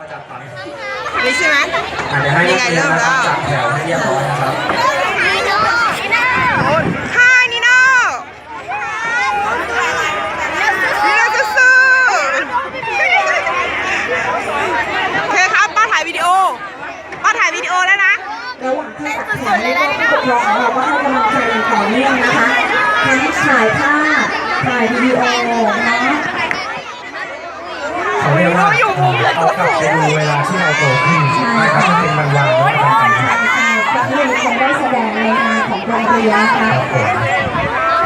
มาจัดฟังนี่ใช่ไหมอะเดี๋ยวให้นักเรียนนะครับจัดแถวให้เรียบร้อยนะครับฮ่านิโน่นิโน่จะสู้โอเคครับป้าถ่ายวิดีโอป้าถ่ายวิดีโอแล้วนะระหว่างที่ตัดแถวนี้ก็ผู้ปกครองของเราก็ให้กำลังใจอย่างต่อเนื่องนะคะทั้งถ่ายภาพถ่ายวิดีโอนะ เขา เรียกว่าเอากลับไปดูเวลาที่เราโตขึ้นนะครับมันเป็นวันวันๆนะครับนักเรียนคงได้แสดงในงานของโรงเรียนนะคะครับผม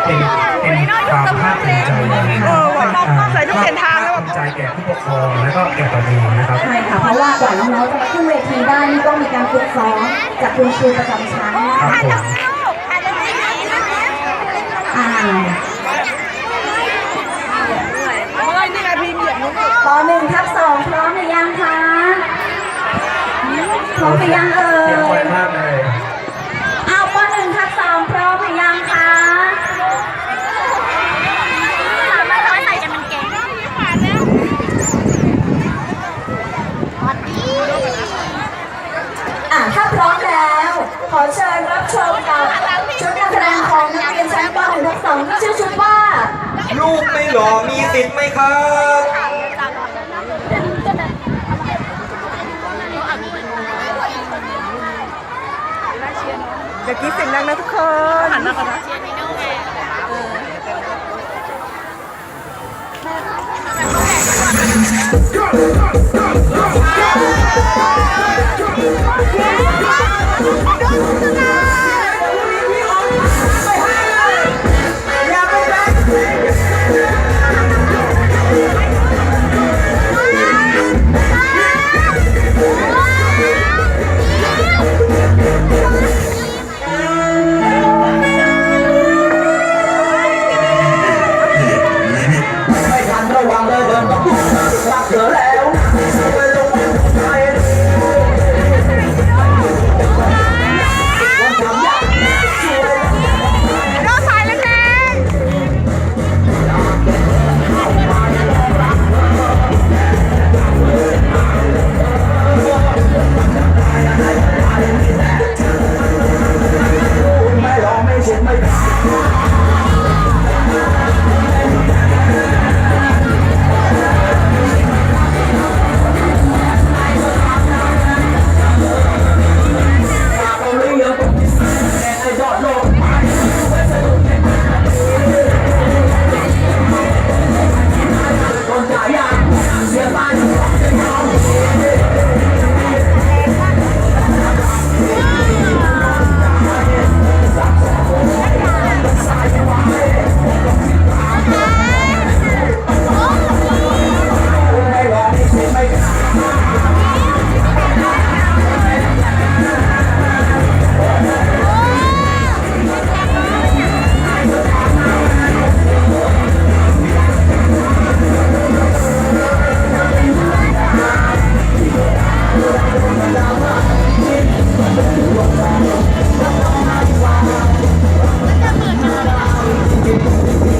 เป็นเป็นความภาคภูมิใจเลยนะคเอรับอว่ะใส่ทุกเส้นทางแล้วภาคภูมิใจแก่ผู้ปกครองและก็แก่ตัวเองนะครับใช่ค่ะเพราะว่ากว่าน้องๆจะมาขึ้นเวทีได้นี่ต้องมีการฝึกซ้อมจากคุณครูประจำชั้นนะครัคะบผม อ่า เมื่อนี่ไงพีเมียนู้น ปหนึ่งทับสองพร้อมหรือยังคะ พร้อมหรือยังเอ่เตรียมไว้ยมากเลยเอาปหนึ่งทับสองพร้อมหรือยังคะอะถ้าพร้อมแล้ว ขอเชิญรับชมกับชุดการแสดงของนักเรียนชั้นป .6 ทับ2ที่ชื่อชุดว่า ลูกไม่หล่อมีสิทธิ์ไหมครับ เดี๋ยวกี้เสียงดังนะทุกคนหันมากันนะไม่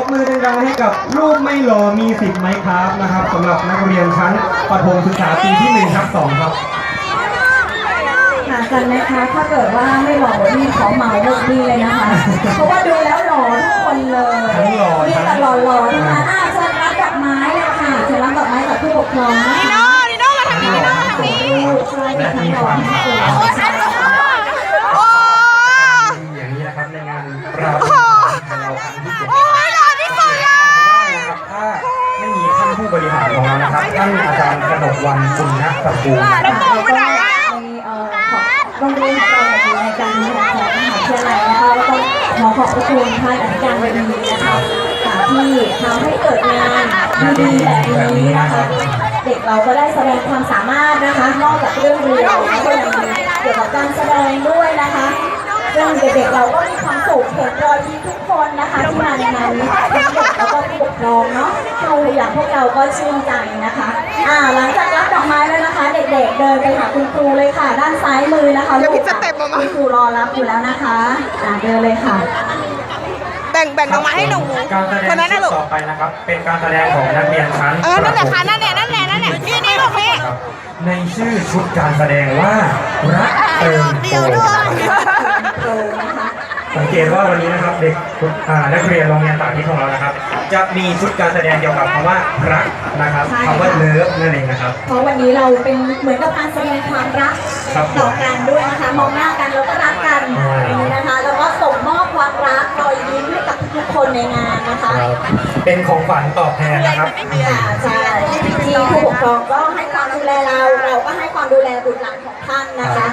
บมือดังๆให้กับลูกไม่หล่อมีสิทธิ์ไหมครับนะครับสำหรับนักเรียนชั้นประถมศึกษาปีที่1ครับ2ครับ หากันนะคะ ถ้าเกิดว่าไม่หล่อนี่ขอเหมาหมดนี่เลยนะคะ เพราะว่าดูแล้วหล่อทุกคนเลยทั้งหล่อมีทั้งแต่หล่อๆทั้งนั้นอะเชิญรับดอกไม้เลยค่ะเชิญรับดอกไม้กับผู้ปกครองนะนิคะโน่นิโน่มาทางนี้นิโน่มาทางนี้ใช่ค่ะทั้งหล่อทั้งสวยโอ้ อย่างนี้นะครับในงานเราเราครั้งที่เจ็ด โอ้ยหล่อที่สุดเลย นะครับถ้าไม่มีท่านผู้บริหารของเรานะครับ ท่านอาจารย์กนกวันคุณนักตะกูลนะครับแล้วก็ในเอ่อของโรงเรียนของเราเนี่ยอยู่ในการดูแลของมหาวิทยาลัยนะคะแล้วก็ขอขอบพระคุณท่านอธิการบดีนะคะค่ะที่ทำให้เกิดงานดีๆแบบนี้นะคะเด็กเราก็ได้แสดงความสามารถนะคะ นอกจากเรื่องเรียนแล้วก็ยังมีเกี่ยวกับการแสดงด้วยนะคะซึ่งเด็กๆเราก็มีความสุขเห็นรอยยิ้มทุกคนนะคะที่มาในงานนี้เด็กแล้วก็ผู้ปกครองเนาะ ครูอย่างพวกเราก็ชื่นใจนะคะอ่าหลังจากรับดอกไม้แล้วนะคะ เด็กๆเดินไปหาคุณครูเลยค่ะ ด้านซ้ายมือนะคะเดี๋ยวลูพี่กจะเต็มมามาคุณครูรอรับอยู่แล้วนะคะอ่าเดินเลยค่ะ แบ่งแบ่งดอกไม้ให้หนูการแสดคนงนั้นนะชุลูดกต่อไปนะครับ เป็นการแสดงของนักเรียนชั้นเออนั่นแหละค่ะนั่นแหละนั่นแหละนั่นแหละนี่นี่ลูกนี่ครับในชื่อชุดการแสดงว่ารักเติมโตโตนะคะ สังเกตว่าวันนี้นะครับเด็กอ่านักเรียนโรงเรียนต่างที่ของเรานะครับ จะมีชุดการแสดงเกี่ยวกับคำว่ารักนะครับคำว่าเลิฟนั่นเองนะครับ เพราะวันนี้เราเป็นเหมือนกับการแสดงความรักครับต่อกันด้วยนะคะ มองหน้ากันแล้วก็รักกันใช่อย่างนี้นะคะ แล้วก็ส่งมอบความรักรอยยิ้มให้กับทุกๆคนในงานนะคะครับเป็นของขวัญตอบแทนนะครับค่ะใช่ที่ผู้ปกครองก็ให้ความดูแลเรา เราก็ให้ความดูแลบุตรหลานของท่านนะคะ